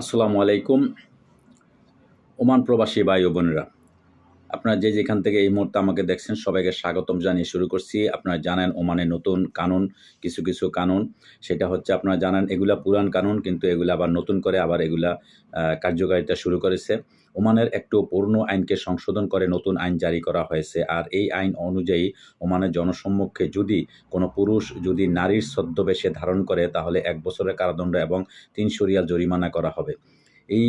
আসসালামু আলাইকুম। ওমান প্রবাসী ভাই ও বোনেরা, আপনারা যে যেখান থেকে এই মুহূর্তে আমাকে দেখছেন, সবাইকে স্বাগতম জানিয়ে শুরু করছি। আপনারা জানেন ওমানের নতুন কানুন, কিছু কিছু কানুন। সেটা হচ্ছে আপনারা জানেন এগুলা পুরান কানুন, কিন্তু এগুলা আবার নতুন করে আবার এগুলা কার্যকারিতা শুরু করেছে। ওমানের একটু পূর্ণ আইনকে সংশোধন করে নতুন আইন জারি করা হয়েছে। আর এই আইন অনুযায়ী ওমানের জনসম্মুখে যদি কোনো পুরুষ যদি নারীর ছদ্মবেশে ধারণ করে, তাহলে এক বছরের কারাদণ্ড এবং তিনশো রিয়াল জরিমানা করা হবে। এই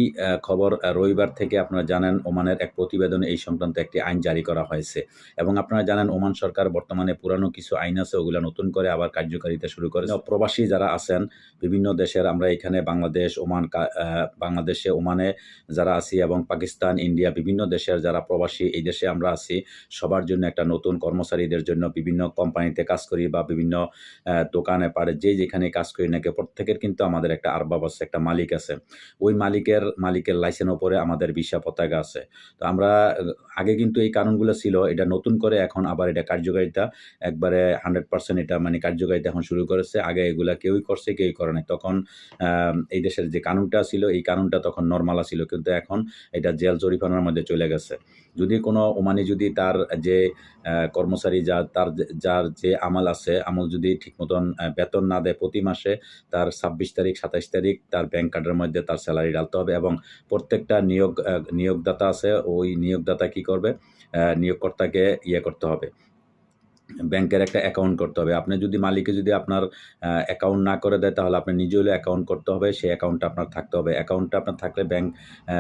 খবর রবিবার থেকে আপনারা জানেন ওমানের এক প্রতিবেদনে এই সংক্রান্ত একটি আইন জারি করা হয়েছে। এবং আপনারা জানেন ওমান সরকার বর্তমানে পুরানো কিছু আইন আছে, ওগুলো নতুন করে আবার কার্যকারিতা শুরু করে প্রবাসী যারা আছেন, বিভিন্ন দেশের আমরা এখানে বাংলাদেশ, ওমান বাংলাদেশে, ওমানে যারা আছি এবং পাকিস্তান, ইন্ডিয়া, বিভিন্ন দেশের যারা প্রবাসী এই দেশে আমরা আছি, সবার জন্য একটা নতুন কর্মচারীদের জন্য বিভিন্ন কোম্পানিতে কাজ করি বা বিভিন্ন দোকানে পারে যে যেখানে কাজ করি নাকি প্রত্যেকের কিন্তু আমাদের একটা আরবাব আছে, একটা মালিক আছে। ওই মালিকের মালিকের লাইসেন্স ওপরে আমাদের ভিসা পতাকা আছে। তো আমরা, আগে কিন্তু এই কারণগুলো ছিল, এটা নতুন করে এখন আবার এটা কার্যকারিতা, একবারে হান্ড্রেড পার্সেন্ট এটা মানে কার্যকারিতা এখন শুরু করেছে। আগে এগুলা কেউই করছে, কেউই করে নাই। তখন এই দেশের যে কানুনটা ছিল, এই কানুনটা তখন নর্মালা ছিল, কিন্তু এখন এটা জেল জরিফানার মধ্যে চলে গেছে। যদি কোনো ওমানি যদি তার যে কর্মচারী যার তার যার যে আমল আছে, আমল যদি ঠিক মতন বেতন না দেয় প্রতি মাসে, তার ছাব্বিশ তারিখ, সাতাইশ তারিখ তার ব্যাংক কার্ডের মধ্যে তার স্যালারি ডালতে হবে এবং প্রত্যেকটা নিয়োগ নিয়োগদাতা আছে ওই নিয়োগদাতা কি করবে? নিয়োগকর্তাকে ইয়ে করতে হবে। ব্যাংকের একটা অ্যাকাউন্ট করতে হবে। আপনি যদি মালিকে যদি আপনার অ্যাকাউন্ট না করে দেয়, তাহলে আপনি নিজে হলে অ্যাকাউন্ট করতে হবে। সেই অ্যাকাউন্টটা আপনার থাকতে হবে। অ্যাকাউন্টটা আপনার থাকলে ব্যাংক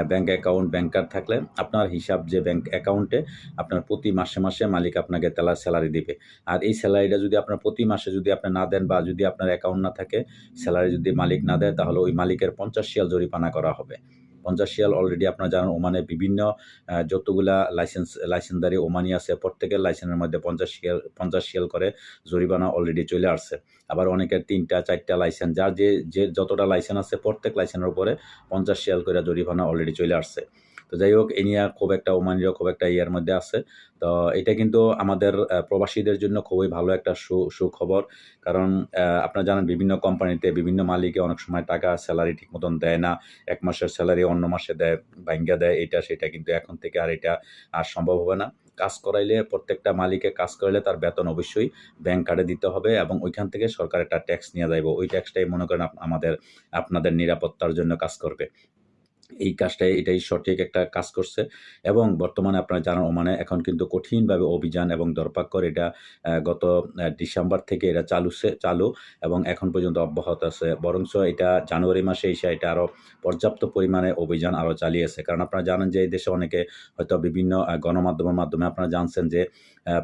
ব্যাংক অ্যাকাউন্ট ব্যাংকার থাকলে আপনার হিসাব যে ব্যাংক অ্যাকাউন্টে আপনার প্রতি মাসে মাসে মালিক আপনাকে তেলার স্যালারি দিবে। আর এই স্যালারিটা যদি আপনার প্রতি মাসে যদি আপনি না দেন বা যদি আপনার অ্যাকাউন্ট না থাকে স্যালারি যদি মালিক না দেয়, তাহলে ওই মালিকের পঞ্চাশ শিয়াল জরিমানা করা হবে। পঞ্চাশ শিয়াল অলরেডি আপনারা জানেন ওমানে বিভিন্ন যতগুলা লাইসেন্স লাইসেন্সদারি ওমানি আছে, প্রত্যেকের লাইসেন্সের মধ্যে পঞ্চাশ শিয়াল পঞ্চাশ শিয়াল করে জরিমানা অলরেডি চলে আসছে। আবার অনেকের তিনটা, চারটা লাইসেন্স যার যে যে যতটা লাইসেন্স আছে প্রত্যেক লাইসেন্সের উপরে পঞ্চাশ শিয়াল করে জরিমানা অলরেডি চলে আসছে। তো যাই হোক, এ নিয়ে খুব একটা ওমানিরা খুব একটা ইয়ের মধ্যে আছে। তো এটা কিন্তু আমাদের প্রবাসীদের জন্য খুবই ভালো একটা সু, সুখবর। কারণ আপনারা জানেন বিভিন্ন কোম্পানিতে বিভিন্ন মালিকে অনেক সময় টাকা স্যালারি ঠিক মতন দেয় না। এক মাসের স্যালারি অন্য মাসে দেয়, ভাঙ্গা দেয়, এটা সেটা কিন্তু এখন থেকে আর এটা আর সম্ভব হবে না। কাজ করাইলে প্রত্যেকটা মালিকে কাজ করাইলে তার বেতন অবশ্যই ব্যাংক কার্ডে দিতে হবে এবং ওইখান থেকে সরকার একটা ট্যাক্স নিয়ে যাইব। ওই ট্যাক্সটাই মনে করেন আমাদের, আপনাদের নিরাপত্তার জন্য কাজ করবে। এই কাজটাই, এটাই সঠিক একটা কাজ করছে। এবং বর্তমানে আপনারা জানেন, ওমানে এখন কিন্তু কঠিনভাবে অভিযান এবং দরপাক্কর এটা গত ডিসেম্বর থেকে এটা চালুসে চালু এবং এখন পর্যন্ত অব্যাহত আছে। বরঞ্চ এটা জানুয়ারি মাসে এসে এটা আরও পর্যাপ্ত পরিমাণে অভিযান আরও চালিয়েছে। কারণ আপনারা জানেন যে এই দেশে অনেকে হয়তো বিভিন্ন গণমাধ্যমের মাধ্যমে আপনারা জানছেন যে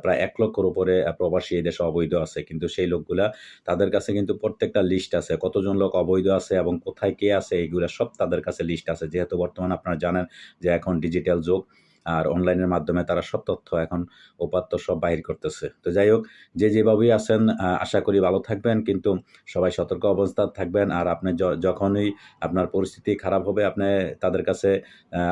প্রায় এক লক্ষর উপরে প্রবাসী এই দেশে অবৈধ আছে। কিন্তু সেই লোকগুলা তাদের কাছে কিন্তু প্রত্যেকটা লিস্ট আছে। কতজন লোক অবৈধ আছে এবং কোথায় কে আছে এইগুলা সব তাদের কাছে লিস্ট আছে যেহেতু বর্তমানে আপনারা জানেন যে এখন ডিজিটাল যুগ, আর অনলাইনের মাধ্যমে তারা সব তথ্য এখন উপাত্ত সব বাহির করতেছে। তো যাই হোক, যে যেভাবেই আছেন আশা করি ভালো থাকবেন, কিন্তু সবাই সতর্ক অবস্থা থাকবেন। আর আপনি যখনই আপনার পরিস্থিতি খারাপ হবে, আপনি তাদের কাছে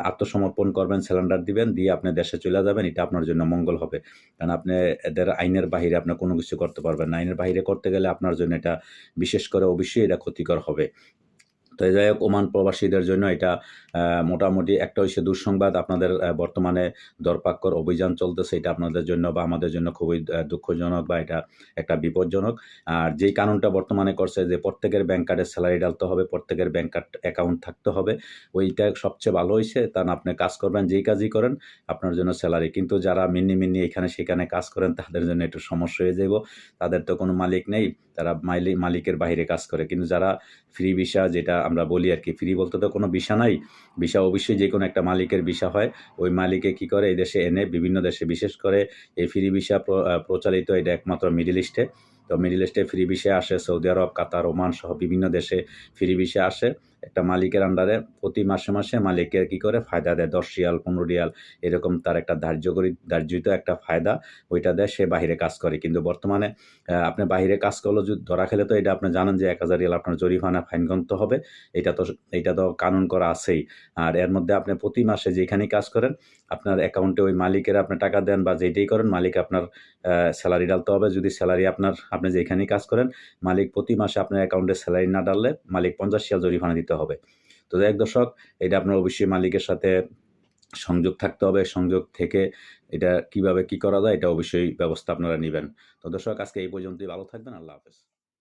আত্মসমর্পণ করবেন সিলিন্ডার দিবেন, দিয়ে আপনি দেশে চলে যাবেন, এটা আপনার জন্য মঙ্গল হবে। কারণ আপনি এদের আইনের বাহিরে আপনি কোনো কিছু করতে পারবেন না। আইনের বাহিরে করতে গেলে আপনার জন্য এটা বিশেষ করে অবশ্যই এটা ক্ষতিকর হবে। তো যাই হোক, ওমান প্রবাসীদের জন্য এটা মোটামুটি একটা হচ্ছে দুঃসংবাদ। আপনাদের বর্তমানে দরপাক্কর অভিযান চলতেছে, এটা আপনাদের জন্য বা আমাদের জন্য খুবই দুঃখজনক বা এটা একটা বিপজ্জনক। আর যেই কানুনটা বর্তমানে করছে যে প্রত্যেকের ব্যাংক কার্ডে স্যালারি ডালতে হবে, প্রত্যেকের ব্যাংক কার্ড অ্যাকাউন্ট থাকতে হবে, ওইটা সবচেয়ে ভালো হয়েছে কারণ আপনি কাজ করবেন, যেই কাজই করেন, আপনার জন্য স্যালারি। কিন্তু যারা মিনি মিনি এখানে সেখানে কাজ করেন, তাদের জন্য একটু সমস্যা হয়ে যাব তাদের তো কোনো মালিক নেই। তারা মাইলি, মালিকের বাইরে কাজ করে। কিন্তু যারা ফ্রি ভিসা যেটা আমরা বলি আর কি, ফ্রি বলতে তো কোনো ভিসা নাই। ভিসা অবশ্যই যে কোনো একটা মালিকের ভিসা হয়। ওই মালিকে কি করে, এই দেশে এনে বিভিন্ন দেশে বিশেষ করে এই ফ্রি ভিসা প্রচারিত এটা একমাত্র মিডিল ইস্টে। তো মিডিল ইস্টে ফ্রি ভিসা আসে সৌদি আরব, কাতার, ওমান সহ বিভিন্ন দেশে ফ্রি ভিসা আসে। একটা মালিকের আন্ডারে প্রতি মাসে মাসে মালিকের কি করে ফায়দা দেয়? দশ রিয়াল, পনেরো রিয়াল এরকম তার একটা ধার্য করি, ধার্যিত একটা ফায়দা ওইটা দেয়, সে বাহিরে কাজ করে। কিন্তু বর্তমানে আপনি বাহিরে কাজ করলে যদি ধরা খেলে তো এটা আপনি জানেন যে এক হাজার রিয়াল আপনার জরিমানা ফাইন গণতে হবে। এটা তো এটা তো কানুন করা আছেই। আর এর মধ্যে আপনি প্রতি মাসে যেখানেই কাজ করেন, আপনার অ্যাকাউন্টে ওই মালিকের আপনি টাকা দেন বা যেটাই করেন, মালিক আপনার স্যালারি ডালতে হবে। যদি স্যালারি আপনার, আপনি যেখানেই কাজ করেন, মালিক প্রতি মাসে আপনার অ্যাকাউন্টে স্যালারি না ডাললে মালিক পঞ্চাশ শিয়াল জরিমানা দিতে হবে। তো হোক দর্শক, এটা আপনার অবশ্যই মালিকের সাথে সংযোগ থাকতে হবে। সংযোগ থেকে এটা কীভাবে কি করা যায়, এটা অবশ্যই ব্যবস্থা আপনারা নেবেন। তো দর্শক, আজকে এই পর্যন্তই। ভালো থাকবেন। আল্লাহ হাফেজ।